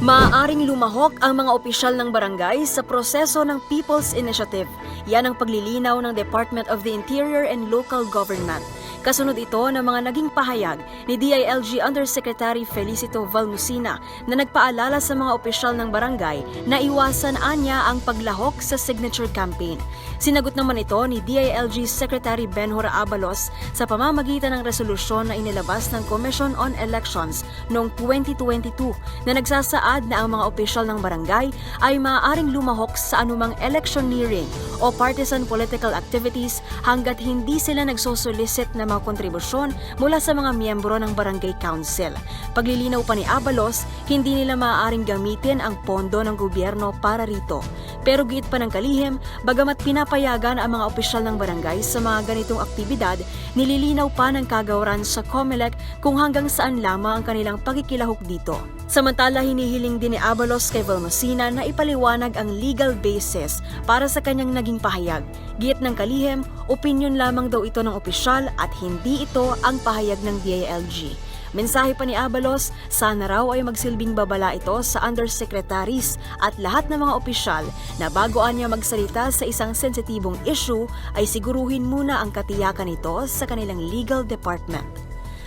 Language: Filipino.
Maaaring lumahok ang mga opisyal ng barangay sa proseso ng People's Initiative. Yan ang paglilinaw ng Department of the Interior and Local Government. Kasunod ito ng mga naging pahayag ni DILG Undersecretary Felicito Valmusina na nagpaalala sa mga opisyal ng barangay na iwasan anya ang paglahok sa signature campaign. Sinagot naman ito ni DILG Secretary Benhur Abalos sa pamamagitan ng resolusyon na inilabas ng Commission on Elections noong 2022 na nagsasaad na ang mga opisyal ng barangay ay maaaring lumahok sa anumang electioneering o partisan political activities hanggat hindi sila nagsosolicit ng mga kontribusyon mula sa mga miyembro ng barangay council. Paglilinaw pa ni Abalos, hindi nila maaaring gamitin ang pondo ng gobyerno para rito. Pero giit pa ng kalihim, bagamat pinapayagan ang mga opisyal ng barangay sa mga ganitong aktibidad, nililinaw pa ng kagawaran sa COMELEC kung hanggang saan lamang ang kanilang pagkikilahok dito. Samantala, hinihiling din ni Abalos kay Valmasina na ipaliwanag ang legal basis para sa kanyang naging pahayag. Giit ng kalihim, opinion lamang daw ito ng opisyal at hindi ito ang pahayag ng DILG. Mensahe pa ni Abalos, sana raw ay magsilbing babala ito sa undersecretaries at lahat ng mga opisyal na bagoan niya magsalita sa isang sensitibong issue ay siguruhin muna ang katiyakan nito sa kanilang legal department.